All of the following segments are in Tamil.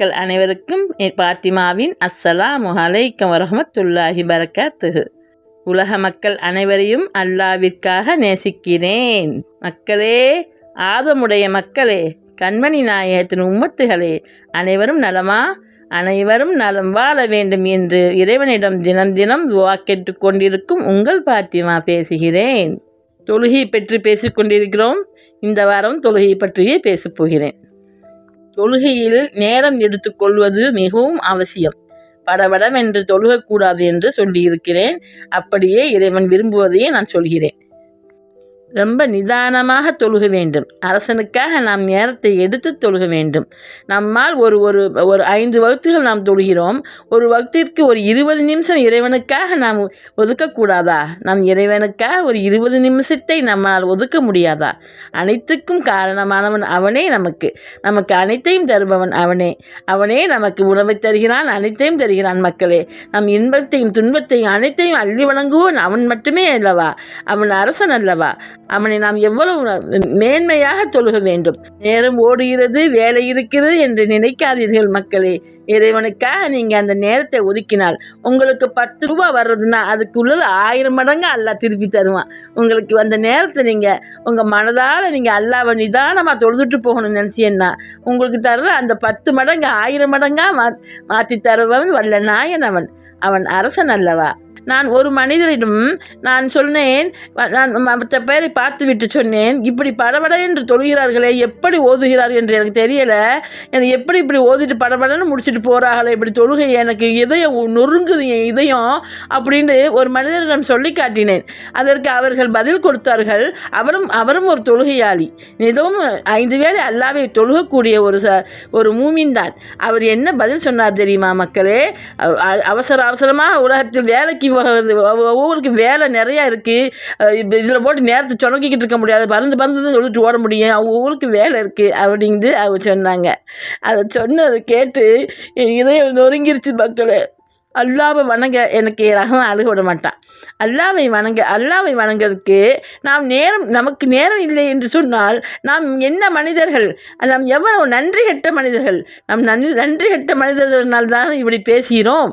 மக்கள் அனைவருக்கும் பாத்திமாவின் அஸ்ஸலாம் அலைக்கம் வரமத்துல்லாஹி பரக்காத்துஹு உலக மக்கள் அனைவரையும் அல்லாவிற்காக நேசிக்கிறேன். மக்களே ஆதமுடைய மக்களே கண்மணி நாயகத்தின் உம்மத்துகளே அனைவரும் நலமா? அனைவரும் நலம் வாழ வேண்டும் என்று இறைவனிடம் தினம் தினம் துவா கொண்டிருக்கும் உங்கள் பாத்திமா பேசுகிறேன். தொழுகை பற்றி பேசிக்கொண்டிருக்கிறோம் இந்த வாரம் தொழுகை பற்றியே பேசப் போகிறேன். தொழுகையில் நேரம் எடுத்துக்கொள்வது மிகவும் அவசியம். படபடவென்று தொழுகக்கூடாது என்று சொல்லியிருக்கிறேன். அப்படியே இறைவன் விரும்புவதையே நான் சொல்கிறேன். ரொம்ப நிதானமாக தொழுக வேண்டும். அரசனுக்காக நாம் நேரத்தை எடுத்து தொழுக வேண்டும். நம்மால் ஒரு ஒரு ஒரு ஐந்து வகுத்துகள் நாம் தொழுகிறோம். ஒரு வகுத்திற்கு ஒரு இருபது நிமிஷம் இறைவனுக்காக நாம் ஒதுக்கக்கூடாதா? நம் இறைவனுக்காக ஒரு இருபது நிமிஷத்தை நம்மால் ஒதுக்க முடியாதா? அனைத்துக்கும் காரணமானவன் அவனே நமக்கு. நமக்கு அனைத்தையும் தருபவன் அவனே. அவனே நமக்கு உணவை தருகிறான் அனைத்தையும் தருகிறான் மக்களே. நம் இன்பத்தையும் துன்பத்தையும் அனைத்தையும் அள்ளி வழங்குவோன் அவன் மட்டுமே அல்லவா? அவன் அரசன் அல்லவா? அவனை நாம் எவ்வளவு மேன்மையாக தொழுக வேண்டும். நேரம் ஓடுகிறது வேலை இருக்கிறது என்று நினைக்காதீர்கள் மக்களே. இறைவனுக்காக நீங்கள் அந்த நேரத்தை ஒதுக்கினால் உங்களுக்கு பத்து ரூபா வர்றதுன்னா அதுக்கு உள்ளது ஆயிரம் மடங்கு அல்லாஹ் திருப்பி தருவான். உங்களுக்கு அந்த நேரத்தை நீங்கள் உங்கள் மனதால் நீங்கள் அல்லாவை நிதானமாக தொழுதுட்டு போகணும்னு நினச்சியன்னா உங்களுக்கு தர்ற அந்த பத்து மடங்கு ஆயிரம் மடங்காக மா மாற்றி தருவன் வல்ல நாயன் அவன் அவன் அரசன் அல்லவா? நான் ஒரு மனிதரிடம் நான் சொன்னேன் நான் மற்ற பேரை பார்த்து விட்டு சொன்னேன் இப்படி படபட என்று தொழுகிறார்களே எப்படி ஓதுகிறார்கள் என்று எனக்கு தெரியலை. எனக்கு எப்படி இப்படி ஓதிட்டு படபடன்னு முடிச்சுட்டு போகிறார்களே இப்படி தொழுகை எனக்கு இதயம் நொறுங்குது என் இதயம் அப்படின்னு ஒரு மனிதரிடம் சொல்லி காட்டினேன். அதற்கு அவர்கள் பதில் கொடுத்தார்கள் அவரும் அவரும் ஒரு தொழுகையாளி. மிகவும் ஐந்து வேளை அல்லாவை தொழுகக்கூடிய ஒரு ச ஒரு மூமின் தான். அவர் என்ன பதில் சொன்னார் தெரியுமா மக்களே? அவசர அவசரமாக உலகத்தில் வேலைக்கு ஒவ்வொருக்கு வேலை நிறையா இருக்குது இதில் போட்டு நேரத்தை சொனக்கிக்கிட்டு இருக்க முடியாது. பறந்து பறந்து சொல்லிட்டு ஓட முடியும். அவங்க ஊருக்கு வேலை இருக்குது அப்படின்ட்டு அவங்க சொன்னாங்க. அதை சொன்னதை கேட்டு இதே நொறுங்கிருச்சு மக்களே. அல்லாவை வணங்க எனக்கு ரகம் அழுக விட மாட்டான் அல்லாவை வணங்க அல்லாவை வணங்கிறதுக்கு நாம் நேரம் நமக்கு நேரம் இல்லை என்று சொன்னால் நாம் என்ன மனிதர்கள்? நாம் எவ்வளவு நன்றி கெட்ட மனிதர்கள்? நம் நன்றி நன்றி கெட்ட மனிதர்களால் தான் இப்படி பேசுகிறோம்?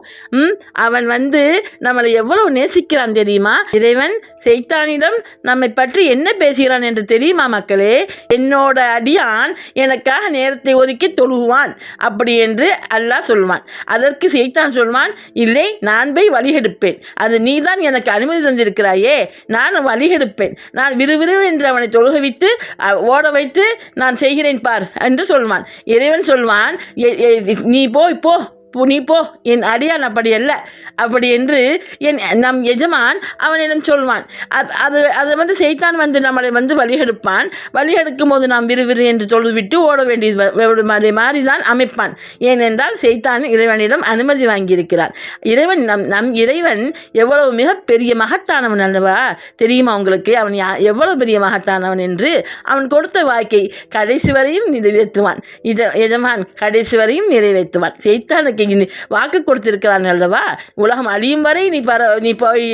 அவன் வந்து நம்மளை எவ்வளவு நேசிக்கிறான் தெரியுமா? இறைவன் செய்தானிடம் நம்மை பற்றி என்ன பேசுகிறான் என்று தெரியுமா மக்களே? என்னோட அடியான் எனக்காக நேரத்தை ஒதுக்கி தொழுகுவான் அப்படி என்று அல்லாஹ் சொல்வான். அதற்கு செய்தான் சொல்வான் இல்லை நான் போய் வழிகெடுப்பேன். அது நீதான் எனக்கு அனுமதி தந்திருக்கிறாயே நான் வழிகெடுப்பேன். நான் விறுவிறு என்று அவனை தொழுக வைத்து ஓட வைத்து நான் செய்கிறேன் பார் என்று சொல்வான். இறைவன் சொல்வான் "எ- எ- நீ போய் போ போ, நீ போ. என் அடியான் அப்படி அல்ல. அப்படி என்று என் நம் எஜமான் அவனிடம் சொல்வான். அது அது அதை வந்து செய்தான் வந்து நம்மளை வந்து வழிகெடுப்பான். வழிகெடுக்கும் போது நாம் விறுவிறு என்று சொல்லிவிட்டு ஓட வேண்டியது மாதிரி மாதிரி தான் அமைப்பான். ஏனென்றால் செய்தான் இறைவனிடம் அனுமதி வாங்கியிருக்கிறான். இறைவன் நம் நம் இறைவன் எவ்வளவு மிகப்பெரிய மகத்தானவன் அல்லவா? தெரியுமா உங்களுக்கு? அவன் யா எவ்வளவு பெரிய மகத்தானவன் என்று? அவன் கொடுத்த வாழ்க்கை கடைசி வரையும் நிறைவேற்றுவான். இத எஜமான் கடைசி வரையும் நிறைவேற்றுவான். செய்தானுக்கு நீ வாக்கு கொடுத்துருக்கிறான் அல்லவா? உலகம் அழியும் வரை நீ பர நீ போய்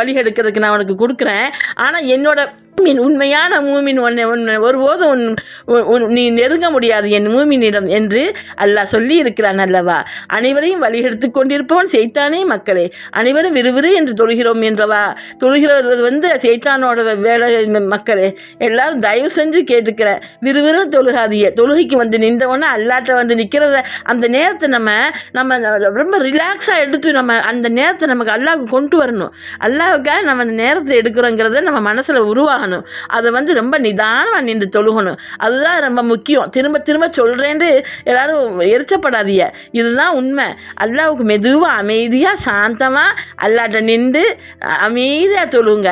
வழி எடுக்கிறதுக்கு நான் உனக்கு கொடுக்குறேன். ஆனால் என்னோட மூமின் உண்மையான மூமின் உன்னை உன்னை ஒருபோதும் உன் நீ நெருங்க முடியாது என் மூமினிடம் என்று அல்லாஹ் சொல்லி இருக்கிறான் அல்லவா? அனைவரையும் வழிகெடுத்து கொண்டிருப்பவன் செய்தானே மக்களே. அனைவரும் விறுவிறு என்று தொழுகிறோம் என்றவா? தொழுகிறது வந்து செய்தானோட வேலை மக்களே. எல்லாரும் தயவு செஞ்சு கேட்டுக்கிறேன் விறுவிறு தொழுகாதிய தொழுகைக்கு வந்து நின்றவொன்னே அல்லாட்ட வந்து நிற்கிறத அந்த நேரத்தை நம்ம நம்ம ரொம்ப ரிலாக்ஸாக எடுத்து நம்ம அந்த நேரத்தை நமக்கு அல்லாவுக்கு கொண்டு வரணும். அல்லாவுக்காக நம்ம அந்த நேரத்தை எடுக்கிறோங்கிறத நம்ம மனசில் உருவாகணும். அதை வந்து ரொம்ப நிதானமாக நின்று தொழுகணும். அதுதான் ரொம்ப முக்கியம். திரும்ப திரும்ப சொல்கிறேன்னு எல்லாரும் எரிச்சப்படாதீங்க. இதுதான் உண்மை. அல்லாவுக்கு மெதுவாக அமைதியாக சாந்தமாக அல்லாட்ட நின்று அமைதியாக தொழுங்க.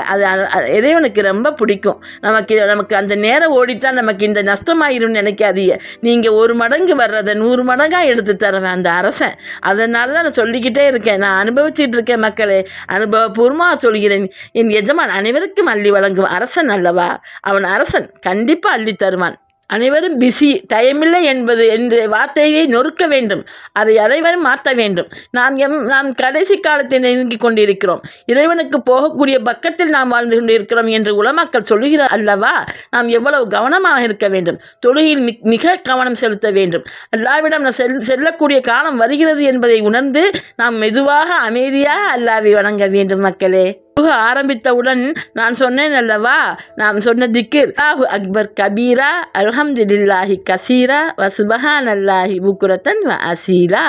அது இறைவனுக்கு ரொம்ப பிடிக்கும். நமக்கு நமக்கு அந்த நேரம் ஓடிட்டால் நமக்கு இந்த நஷ்டமாயிரும்னு நினைக்காதீங்க. நீங்கள் ஒரு மடங்கு வர்றதை நூறு மடங்காக எடுத்து தருவேன் அந்த அரசன். அதனால தான் நான் சொல்லிக்கிட்டே இருக்கேன். நான் அனுபவிச்சுட்டு இருக்கேன் மக்களே. அனுபவபூர்வமாக சொல்கிறேன். என் எஜமான் அனைவருக்கும் அள்ளி வழங்கும் அரசன் அல்லவா அவன் அரசன் கண்டிப்பாக அள்ளி தருவான். அனைவரும் பிஸி. டைமில்லை என்பது என்ற வார்த்தையை நொறுக்க வேண்டும். அதை அனைவரும் மாற்ற வேண்டும். நாம் எம் நாம் கடைசி காலத்தை நெருங்கி கொண்டிருக்கிறோம். இறைவனுக்கு போகக்கூடிய பக்கத்தில் நாம் வாழ்ந்து கொண்டிருக்கிறோம் என்று உலமாக்கள் சொல்லுகிறார் அல்லவா? நாம் எவ்வளவு கவனமாக இருக்க வேண்டும். தொழுகையில் மிக கவனம் செலுத்த வேண்டும். அல்லாவிடம் செல் செல்லக்கூடிய காலம் வருகிறது என்பதை உணர்ந்து நாம் மெதுவாக அமைதியாக அல்லாவை வணங்க வேண்டும் மக்களே. ஆரம்பித்தவுடன் நான் சொன்னேன் அல்லவா? நாம் சொன்ன திக்கிர். ஆஹு அக்பர் கபீரா அல்ஹம்துலில்லாஹி கசீரா வசுபஹான் அல்லாஹி புக்குரத்தன் அசீலா.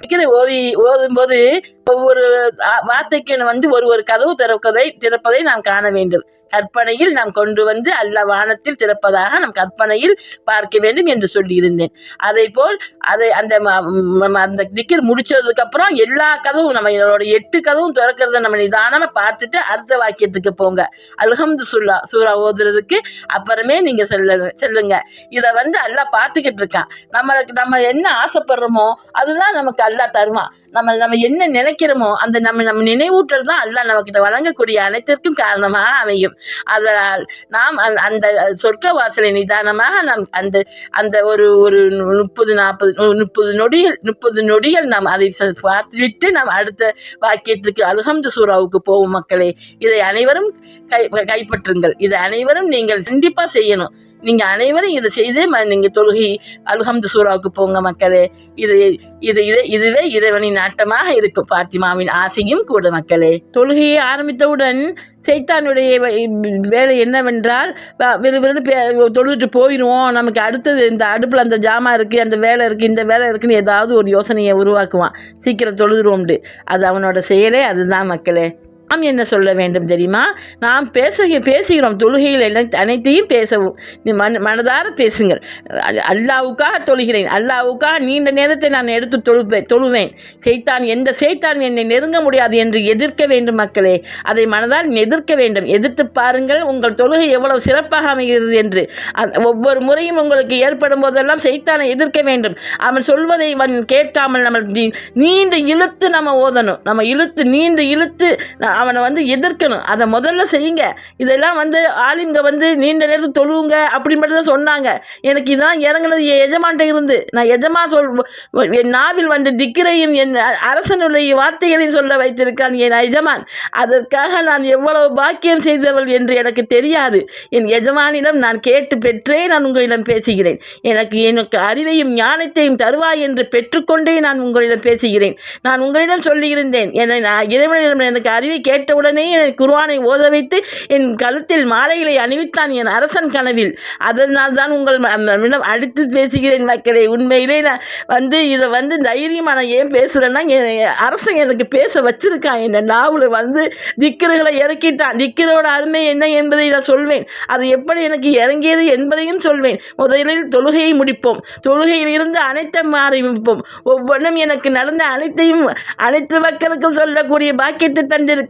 திக்கிரை ஓதி ஓதும்போது ஒவ்வொரு வார்த்தைக்கு வந்து ஒரு ஒரு கதவு திறப்பதை திறப்பதை நாம் காண வேண்டும். கற்பனையில் நாம் கொண்டு வந்து அல்ல வானத்தில் திறப்பதாக நாம் கற்பனையில் பார்க்க வேண்டும் என்று சொல்லியிருந்தேன். அதே போல் அதை அந்த ம- ம- அந்த திக்கில் முடிச்சதுக்கு அப்புறம் எல்லா கதவும் நம்ம என்னோட எட்டு கதவும் திறக்கிறத நம்ம நிதானமா பார்த்துட்டு அடுத்த வாக்கியத்துக்கு போங்க. அல்ஹம்து சுல்லா சூறா ஓதுறதுக்கு அப்புறமே நீங்க சொல்லுங்க சொல்லுங்க. இதை வந்து அல்லா பார்த்துக்கிட்டு இருக்கான். நம்மளுக்கு நம்ம என்ன ஆசைப்படுறோமோ அதுதான் நமக்கு அல்லா தருவான். நம்ம நம்ம என்ன நினைக்கிறோமோ அந்த நம்ம நம்ம நினைவூட்டல் தான் அல்லாஹ் நமக்கு இதை வழங்கக்கூடிய அனைத்திற்கும் காரணமாக அமையும். அதனால் நாம் அந்த- அந்த சொர்க்க வாசலை நிதானமாக நாம் அந்த அந்த ஒரு ஒரு முப்பது நாற்பது முப்பது நொடிகள் முப்பது நொடிகள் நாம் அதை பார்த்துவிட்டு நாம் அடுத்த வாக்கியத்துக்கு அல்ஹம்து சூராவுக்கு போவோம் மக்களே. இதை அனைவரும் கை கைப்பற்றுங்கள். இதை அனைவரும் நீங்கள் கண்டிப்பாக செய்யணும். நீங்கள் அனைவரும் இதை செய்து ம- தொழுகி தொழுகை அல்ஹம்து சூராவுக்கு போங்க மக்களே. இது இது இது இதுவே இறைவனின் நாட்டமாக இருக்கும் பாத்திமாவின் ஆசையும் கூட மக்களே. தொழுகையை ஆரம்பித்தவுடன் சைத்தானுடைய வே- வேலை என்னவென்றால் விறுவிறுன்னு தொழுதுட்டு போயிடுவோம். நமக்கு அடுத்தது இந்த அடுப்பில் அந்த ஜாமான் இருக்குது அந்த வேலை இருக்குது இந்த வேலை இருக்குதுன்னு ஏதாவது ஒரு யோசனையை உருவாக்குவான். சீக்கிரம் தொழுதுருவோம்ண்டு அது அவனோட செயலே அதுதான் மக்களே. நாம் என்ன சொல்ல வேண்டும் தெரியுமா? நாம் பேச பேசுகிறோம் தொழுகையில் அனைத்தையும் பேசவும். நீ மன மனதார பேசுங்கள். அல்- அல்லாவுக்காக தொழுகிறேன். அல்லாவுக்காக நீண்ட நேரத்தை நான் எடுத்து தொழுவேன் தொழுவேன். செய்தான் எந்த செய்தான் என்னை நெருங்க முடியாது என்று எதிர்க்க வேண்டும் மக்களே. அதை மனதால் எதிர்க்க வேண்டும். எதிர்த்து பாருங்கள் உங்கள் தொழுகை எவ்வளவு சிறப்பாக அமைகிறது என்று. ஒவ்வொரு முறையும் உங்களுக்கு ஏற்படும் போதெல்லாம் செய்தானை எதிர்க்க வேண்டும். அவன் சொல்வதை கேட்காமல் நம்ம நீண்டு இழுத்து நம்ம ஓதணும். நம்ம இழுத்து நீண்டு இழுத்து அவனை வந்து எதிர்க்கணும். அதை முதல்ல செய்யுங்க. இதெல்லாம் வந்து ஆளுங்க வந்து நீண்ட நேரத்துக்கு தொழுவுங்க அப்படி மட்டும் தான் சொன்னாங்க. எனக்கு இதெல்லாம் இறங்குனது என் எஜமான்ட்ட இருந்து. நான் எஜமா சொல் என் நாவில் வந்து திக்கிரையும் என் அரசனுடைய வார்த்தைகளையும் சொல்ல வைத்திருக்கான் என் எஜமான். அதற்காக நான் எவ்வளவு பாக்கியம் செய்தவள் என்று எனக்கு தெரியாது. என் எஜமானிடம் நான் கேட்டு பெற்றே நான் உங்களிடம் பேசுகிறேன். எனக்கு எனக்கு அறிவையும் ஞானத்தையும் தருவாய் என்று பெற்றுக்கொண்டே நான் உங்களிடம் பேசுகிறேன். நான் உங்களிடம் சொல்லியிருந்தேன். என்னை நான் இறைவனிடம் எனக்கு அறிவை கேட்டவுடனே என் குர்ஆனை ஓத வைத்து என் கழுத்தில் மாலைகளை அணிவித்தான் என் அரசன் கனவில். அதனால் தான் உங்கள் அடித்து பேசுகிறேன் மக்களே. உண்மையிலே நான் வந்து இதை வந்து தைரியமாக நான் ஏன் பேசுகிறேன்னா என் அரசன் எனக்கு பேச வச்சிருக்கான். என் நாவில் வந்து திக்கிறுகளை இறக்கிட்டான். திக்கிரோட அருமை என்ன என்பதை நான் சொல்வேன். அது எப்படி எனக்கு இறங்கியது என்பதையும் சொல்வேன். முதலில் தொழுகையை முடிப்போம். தொழுகையில் இருந்து அனைத்தையும் ஆரம்பிப்போம் ஒவ்வொன்றும் எனக்கு நடந்த அனைத்தையும் அனைத்து மக்களுக்கும் சொல்லக்கூடிய பாக்கியத்தை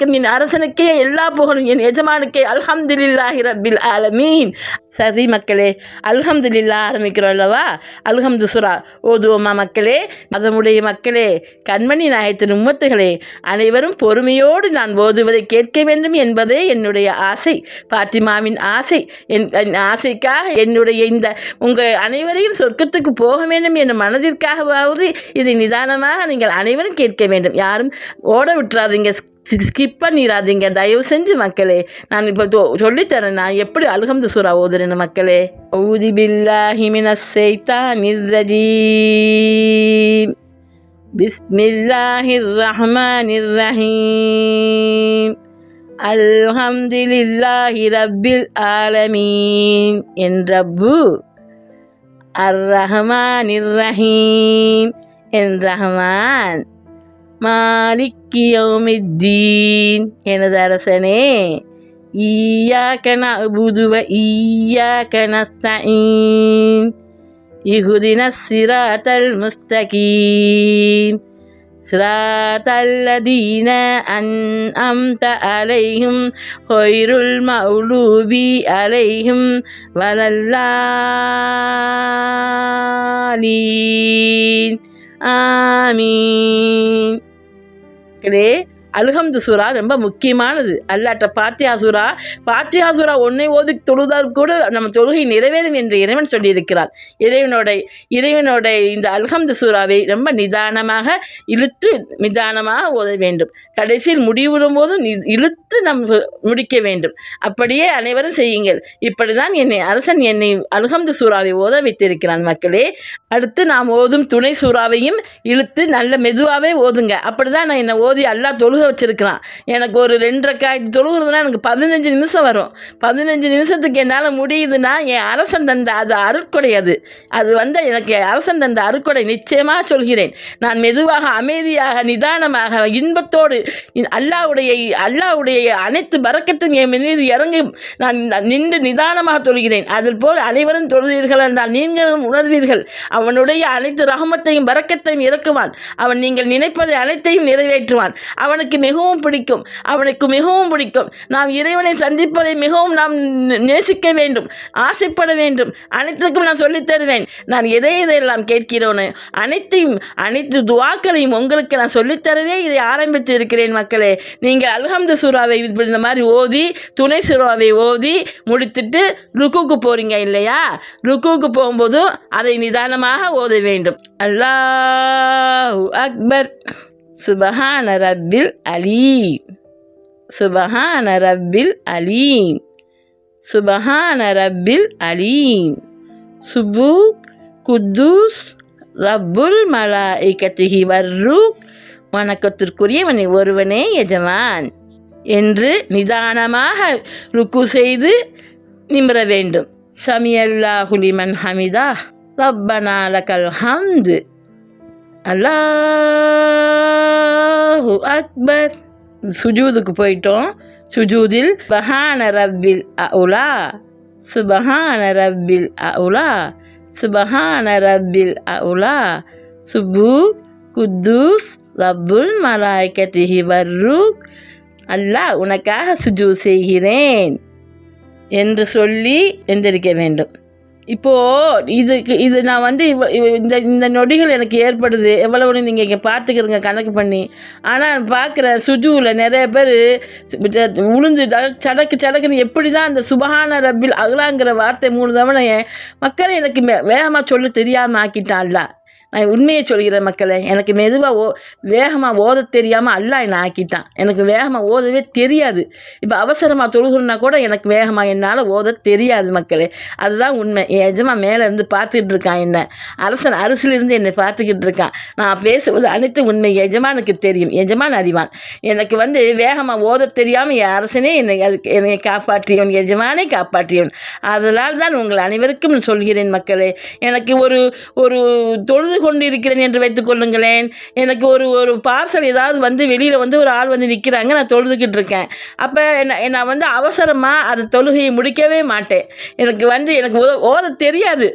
தந்திருக்கும் என் அரசனுக்கே எல்லா புகழும். என் எஜமானுக்கே அல்ஹம்துலில்லாஹி ரபில் ஆலமீன். சரி மக்களே அல்ஹம்துலில்லா ஆரம்பிக்கிறோம் அல்லவா? அல்ஹம்து சுரா ஓதுவோமா மக்களே? அதனுடைய மக்களே கண்மணி நாயத்தின் உம்மத்துகளே அனைவரும் பொறுமையோடு நான் ஓதுவதை கேட்க வேண்டும் என்பதே என்னுடைய ஆசை. பாத்திமாவின் ஆசை என் என் ஆசைக்காக என்னுடைய இந்த உங்கள் அனைவரையும் சொர்க்கத்துக்கு போக வேண்டும் என் மனதிற்காகவாவது இதை நிதானமாக நீங்கள் அனைவரும் கேட்க வேண்டும். யாரும் ஓட விட்டுறாதீங்க. ஸ்கிப் பண்ணிடாதீங்க தயவு செஞ்சு மக்களே நான் இப்போ சொல்லித்தரேன் நான் எப்படி அல்ஹம்து சூரா ஓதுறேன்னு மக்களே? ஊதி பில்லா ஹிமின செய்தா நிர்ரஜி பிஸ்மில்லாஹிர் ரஹ்மானிர் ரஹீம். அல்ஹம்துலில்லாஹி ரப்பில் ஆலமீன். என் ரப்பு அர் ரஹ்மானிர் ரஹீம். என் ரஹ்மான். மாலிக்கி யௌமித்தீன் எனது அரசனே ஈயாக்க நஅபுது வ ஈயாக்க நஸ்தஈன் இஹ்தின சிராத்தல் முஸ்தகீம் صراط الذين أنعمت عليهم خير المغلوب عليهم ولا الضالين ஆமீன் மக்களே அல்ஹம்து சூரா ரொம்ப முக்கியமானது. அல்லாட்ட பாத்தியா சூரா பாத்தியா சூரா ஒன்றை ஓதி தொழுதால் கூட நம்ம தொழுகை நிறைவேறும் என்று இறைவன் சொல்லியிருக்கிறார் இறைவனோட இறைவனோட இந்த அல்ஹம்து சூறாவை ரொம்ப நிதானமாக இழுத்து நிதானமாக ஓத வேண்டும். கடைசியில் முடிவிடும் போதும் இழுத்து நம் முடிக்க வேண்டும். அப்படியே அனைவரும் செய்யுங்கள். இப்படிதான் என்னை அரசன் என்னை அல்ஹம்து சூறாவை ஓத வைத்திருக்கிறான் மக்களே. அடுத்து நாம் ஓதும் துணை சூறாவையும் இழுத்து நல்ல மெதுவாகவே ஓதுங்க. அப்படிதான் நான் என்னை ஓதி அல்லா தொழுக வச்சிருக்கிறான். எனக்கு ஒரு ரெண்டரை காய் தொழுகிறதுனா எனக்கு பதினஞ்சு நிமிஷம் வரும். பதினஞ்சு நிமிஷத்துக்கு என்னால் முடியுதுன்னா என் அரசன் தந்த அது அருட்கொடை அது. அது வந்து எனக்கு அரசன் தந்த அருட்கொடை. நிச்சயமாக சொல்கிறேன். நான் மெதுவாக அமைதியாக நிதானமாக இன்பத்தோடு அல்லாவுடைய அல்லாவுடைய அனைத்து பறக்கத்தும் என் மீது இறங்கும் நான் நின்று நிதானமாக தொழுகிறேன். அதில் போல் அனைவரும் தொழுகிறீர்கள் என்றால் நீங்களும் உணர்வீர்கள். அவனுடைய அனைத்து ரகமத்தையும் பறக்கத்தையும் இறக்குவான். அவன் நீங்கள் நினைப்பதை அனைத்தையும் நிறைவேற்றுவான். அவனுக்கு மிகவும் பிடிக்கும். அவனுக்கு மிகவும் பிடிக்கும். நாம் இறைவனை சந்திப்பதை மிகவும் நாம் நேசிக்க வேண்டும். ஆசைப்பட வேண்டும். அனைத்துக்கும் நான் சொல்லித் தருவேன். நான் எதை எதையெல்லாம் கேட்கிறோன்னு அனைத்தையும் அனைத்து துவாக்களையும் உங்களுக்கு நான் சொல்லித் தரவே இதை ஆரம்பித்து இருக்கிறேன் மக்களே. நீங்கள் அல்ஹம்து சூறாவை இந்த மாதிரி ஓதி துணை சூறாவை ஓதி முடித்துட்டு ருக்குக்கு போகிறீங்க இல்லையா? ருக்குக்கு போகும்போதும் அதை நிதானமாக ஓத வேண்டும். அல்லாஹ் அக்பர். சுபஹான ரப்பில் அலீம். சுபஹான ரப்பில் அலீம். சுபஹான ரப்பில் அலீம். சுபு குத்தூஸ் ரப்புல் இக்கத்திகி வர்ரூக். வணக்கத்திற்குரியவனை ஒருவனே எஜமான். என்று நிதானமாக ருக்கு செய்து நிமிர வேண்டும். சமியல்லாஹுலிமன் ஹமிதா. ரப்பனாலகல் ஹம்து. அல்லாஹு அக்பர். சுஜூதுக்கு போயிட்டோம். சுஜூதில் பஹான ரப்பில் அவுலா சுபஹான ரப்பில் அவுலா சுபஹான ரப்பில் அவுலா சுபு குத்தூஸ் ரப்புல் மலாய்கத்திஹி வர்ரூக் அல்லாஹ் உனக்காக சுஜூ செய்கிறேன் என்று சொல்லி எந்திரிக்க வேண்டும். இப்போது இதுக்கு இது நான் வந்து இவ இந்த இந்த நொடிகள் எனக்கு ஏற்படுது. எவ்வளவுன்னு நீங்கள் இங்கே பார்த்துக்கிறங்க கணக்கு பண்ணி. ஆனால் பார்க்குற சுஜுவில் நிறைய பேர் உளுந்து சடக்கு சடக்குன்னு எப்படி தான் அந்த சுபஹான ரப்பில் அகலாங்கிற வார்த்தை மூணு தவணை மக்களை எனக்கு மே வேகமாக சொல்ல தெரியாமல் ஆக்கிட்டான்ல நான் உண்மையை சொல்கிறேன் மக்களே எனக்கு மெதுவாக ஓ வேகமாக ஓத தெரியாமல் அல்லாஹ் என்னை ஆக்கிட்டான். எனக்கு வேகமாக ஓதவே தெரியாது. இப்போ அவசரமாக தொழுகிறனா கூட எனக்கு வேகமாக என்னால் ஓத தெரியாது மக்களே. அதுதான் உண்மை. என் எஜமா மேலே இருந்து பார்த்துக்கிட்டு இருக்கான் என்ன. அரசன் அரசிலிருந்து என்னை பார்த்துக்கிட்டு இருக்கான். நான் பேசுவது அனைத்து உண்மை. எஜமானுக்கு தெரியும். எஜமான் அறிவான். எனக்கு வந்து வேகமாக ஓத தெரியாமல் என் அரசனே என்னை அதுக்கு என்னை காப்பாற்றியவன். எஜமானே காப்பாற்றியவன். அதனால் தான் உங்கள் அனைவருக்கும் நான் சொல்கிறேன் மக்களே. எனக்கு ஒரு ஒரு தொழுது கொண்டு இருக்கிறேன் என்று வைத்துக் கொள்ளுங்களேன். எனக்கு ஒரு ஒரு பார்சல் ஏதாவது வந்து வெளியில் வந்து ஒரு ஆள் வந்து நிற்கிறாங்க நான் தொழுதுகிட்டு இருக்கேன். அப்போ என்ன நான் வந்து அவசரமாக அது தொழுகையை முடிக்கவே மாட்டேன். எனக்கு வந்து எனக்கு ஓத ஓத தெரியாது.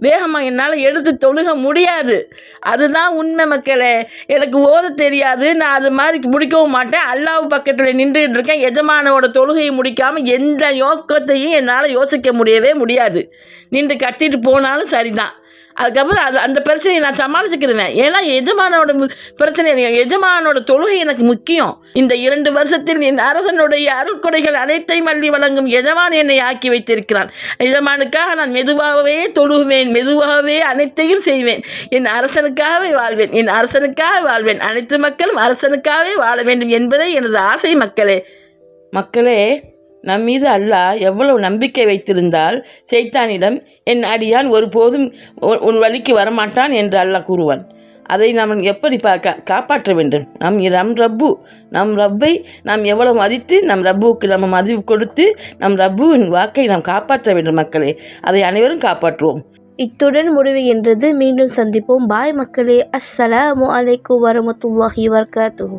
வேகமாக என்னால் எடுத்து தொழுக முடியாது. அதுதான் உண்மை மக்களே. எனக்கு ஓத தெரியாது. நான் அது மாதிரி முடிக்கவும் மாட்டேன். அல்லாஹ் பக்கத்தில் நின்றுட்டு இருக்கேன். எஜமானோட தொழுகையை முடிக்காமல் எந்த யோக்கத்தையும் என்னால் யோசிக்க முடியவே முடியாது. நின்று கட்டிட்டு போனாலும் சரிதான். அதுக்கப்புறம் அது அந்த பிரச்சனையை நான் சமாளிச்சுக்கிடுவேன் ஏன்னா எஜமானோட மு- பிரச்சனை எஜமானோட தொழுகை எனக்கு முக்கியம். இந்த இரண்டு வருஷத்தில் என் அரசனுடைய அருட்கொடைகள் அனைத்தையும் அள்ளி வழங்கும் எஜமான் என்னை ஆக்கி வைத்திருக்கிறான். எஜமானுக்காக நான் மெதுவாகவே தொழுகுவேன் மெதுவாகவே அனைத்தையும் செய்வேன். என் அரசனுக்காகவே வாழ்வேன் என் அரசனுக்காக வாழ்வேன். அனைத்து மக்களும் அரசனுக்காகவே வாழ வேண்டும் என்பதே எனது ஆசை மக்களே. மக்களே நம் மீது அல்லாஹ் எவ்வளவு நம்பிக்கை வைத்திருந்தால் செய்தானிடம் என் அடியான் ஒருபோதும் உன் உன் வழிக்கு வரமாட்டான் என்று அல்லாஹ் கூறுவான். அதை நாம் எப்படி பா கா காப்பாற்ற வேண்டும்? நம் நம் ரப்பு நம் ரப்பை நாம் எவ்வளவு மதித்து நம் ரப்புவுக்கு நம்ம மதிப்பு கொடுத்து நம் ரப்புவின் வாக்கை நாம் காப்பாற்ற வேண்டும் மக்களே. அதை அனைவரும் காப்பாற்றுவோம். இத்துடன் முடிவுகின்றது மீண்டும் சந்திப்போம். பாய் மக்களே அஸ்ஸலாமு அலைக்கும் வரமத்துல்லாஹி வர்காத்துஹு.